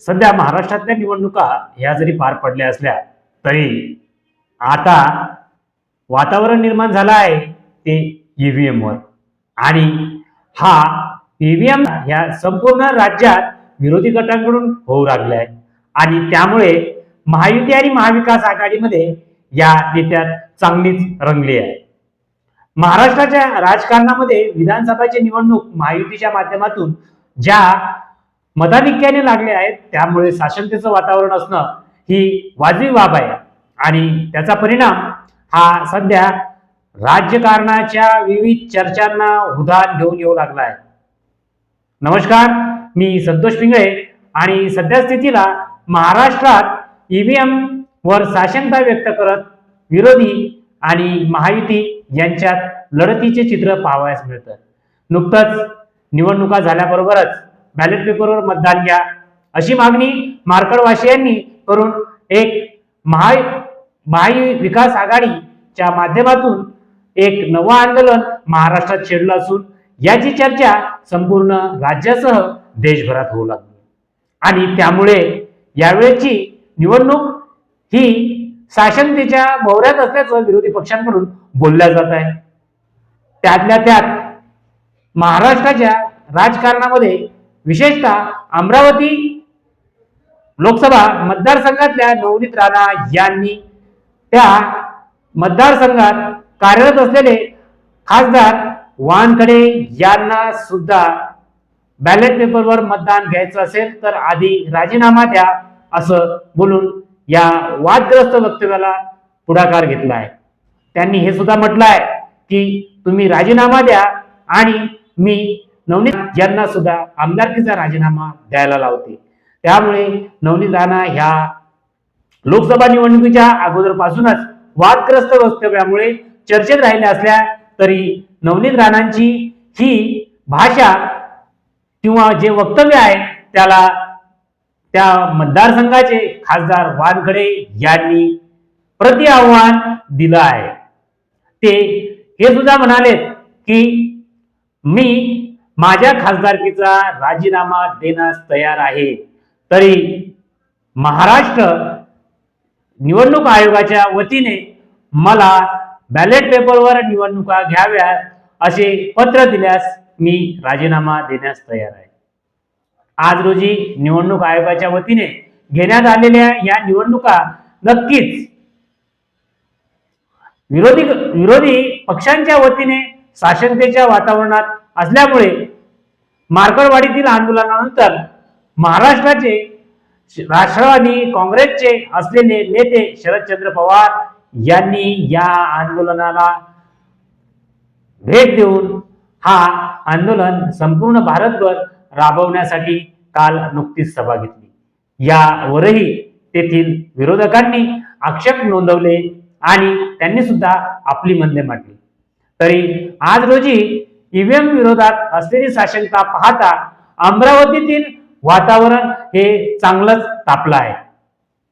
सध्या महाराष्ट्रातल्या निवडणुका ह्या जरी पार पडल्या असल्या तरी आता वातावरण निर्माण झालं आहे ते ईव्हीएम वर. आणि हा ईव्हीएम ह्या संपूर्ण राज्यात विरोधी गटांकडून होऊ लागलाय. आणि त्यामुळे महायुती आणि महाविकास आघाडीमध्ये या नेत्यात चांगलीच रंगली आहे. महाराष्ट्राच्या राजकारणामध्ये विधानसभाची निवडणूक महायुतीच्या माध्यमातून ज्या मताधिक्याने लागले आहेत त्यामुळे शासनतेचं वातावरण असणं ही वाजवी बाब आहे. आणि त्याचा परिणाम हा सध्या राजकारणाच्या विविध चर्चांना उधाण घेऊन येऊ लागला आहे. नमस्कार मी संतोष पिंगळे आणि सध्या स्थितीला महाराष्ट्रात ईव्हीएम वर साशंकता व्यक्त करत विरोधी आणि महायुती यांच्यात लढतीचे चित्र पाहावयास मिळतं. नुकतंच निवडणुका झाल्याबरोबरच बॅलेट पेपरवर मतदान घ्या. अशी मागणी मार्कडवासियांनी करून एक महा महाविकास आघाडीच्या माध्यमातून एक नवं आंदोलन महाराष्ट्रात छेडलं असून याची चर्चा संपूर्ण राज्यासह देशभरात होऊ लागली. आणि त्यामुळे यावेळेची निवडणूक ही शासनतेच्या भोवऱ्यात असल्याचं विरोधी पक्षांकडून बोलल्या जात आहे. त्यातल्या त्यात महाराष्ट्राच्या राजकारणामध्ये विशेषतः अमरावती लोकसभा मतदारसंघातल्या नवनीत राणा यांनी त्या मतदारसंघात कार्यरत असलेले खासदार वानखडे यांना सुद्धा बॅलेट पेपरवर मतदान घ्यायचं असेल तर आधी राजीनामा द्या असं बोलून या वादग्रस्त वक्तव्याला पुढाकार घेतला आहे त्यांनी हे सुद्धा म्हटलं आहे की तुम्ही राजीनामा द्या आणि मी नवनीत यांना सुद्धा आमदारकीचा राजीनामा द्यायला लावते. त्यामुळे नवनीत राणा ह्या लोकसभा निवडणुकीच्या अगोदरपासूनच वादग्रस्त वक्तव्यामुळे चर्चेत राहिल्या असल्या तरी नवनीत राणांची ही भाषा किंवा जे वक्तव्य आहे त्याला त्या मतदारसंघाचे खासदार वानखडे यांनी प्रति आव्हान दिलं आहे. ते हे सुद्धा म्हणालेत की मी माझ्या खासदारकीचा राजीनामा देण्यास तयार आहे. तरी महाराष्ट्र निवडणूक आयोगाच्या वतीने मला बॅलेट पेपरवर निवडणुका घ्याव्यात असे पत्र दिल्यास मी राजीनामा देण्यास तयार आहे. आज रोजी निवडणूक आयोगाच्या वतीने घेण्यात आलेल्या या निवडणुका नक्कीच विरोधी विरोधी पक्षांच्या वतीने शासनतेच्या वातावरणात असल्यामुळे मार्कडवाडीतील आंदोलनानंतर महाराष्ट्राचे राष्ट्रवादी काँग्रेसचे असलेले नेते शरदचंद्र पवार यांनी या आंदोलनाला भेट देऊन हा आंदोलन संपूर्ण भारतभर राबवण्यासाठी काल नुकतीच सभा घेतली. यावरही तेथील विरोधकांनी आक्षेप नोंदवले आणि त्यांनी सुद्धा आपली म्हणणे मांडली. तरी आज रोजी ईव्हीएम विरोधात असलेली साशंकता पाहता अमरावतीतील वातावरण हे चांगलंच तापलं आहे.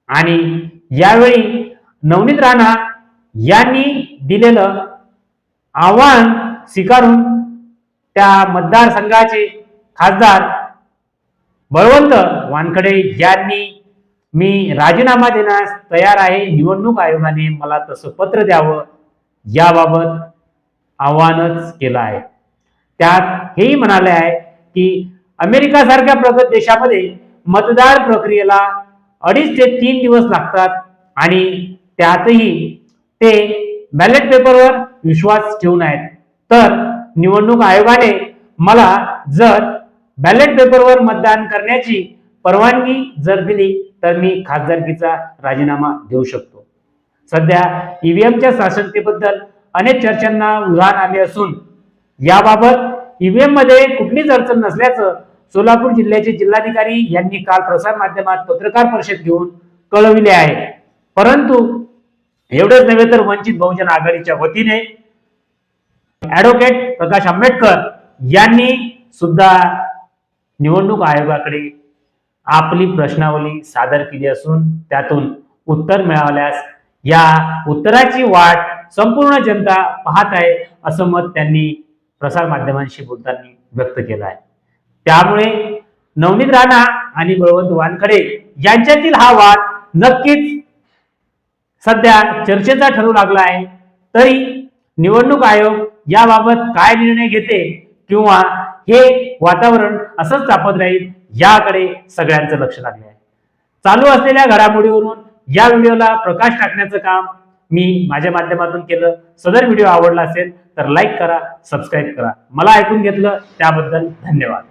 आणि यावेळी नवनीत राणा यांनी दिलेलं आव्हान स्वीकारून त्या मतदारसंघाचे खासदार बळवंत वानखडे यांनी मी राजीनामा देण्यास तयार आहे. निवडणूक आयोगाने मला तसं पत्र द्यावं याबाबत आव्हानच केलं आहे. त्यात हेही म्हणाले आहे की अमेरिका सारख्या प्रगत देशामध्ये मतदार प्रक्रियेला अडीच ते तीन दिवस लागतात आणि त्यातही ते बॅलेट पेपरवर विश्वास ठेवून आहेत. तर निवडणूक आयोगाने मला जर बॅलेट पेपरवर मतदान करण्याची परवानगी जर दिली तर मी खासदारकीचा राजीनामा देऊ शकतो. सध्या ईव्हीएमच्या शासनतेबद्दल अनेक चर्चांना उधाण आले असून याबाबत ईव्हीएममध्ये कुठलीच अडचण नसल्याचं सोलापूर जिल्ह्याचे जिल्हाधिकारी यांनी काल प्रसार माध्यमात पत्रकार परिषद घेऊन कळविले आहे. परंतु एवढेच नव्हे तर वंचित बहुजन आघाडीच्या वतीने ऍडव्होकेट प्रकाश आंबेडकर यांनी सुद्धा निवडणूक आयोगाकडे आपली प्रश्नावली सादर केली असून त्यातून उत्तर मिळाल्यास या उत्तराची वाट संपूर्ण जनता पाहत आहे असं मत त्यांनी प्रसार माध्यमांशी बोलताना व्यक्त केला आहे. त्यामुळे नवनीत राणा आणि बळवंत वानखडे यांच्यातील हा वाद नक्कीच सध्या चर्चेचा ठरू लागला आहे. तरी निवडणूक आयोग याबाबत काय निर्णय घेते किंवा हे वातावरण असंच तापत राहील याकडे सगळ्यांचं लक्ष लागले आहे. चालू असलेल्या घडामोडीवरून या व्हिडिओला प्रकाश टाकण्याचं काम मी माझ्या माध्यमातून केलं. सदर व्हिडिओ आवडला असेल तर लाईक करा सबस्क्राईब करा. मला ऐकून घेतलं त्याबद्दल धन्यवाद.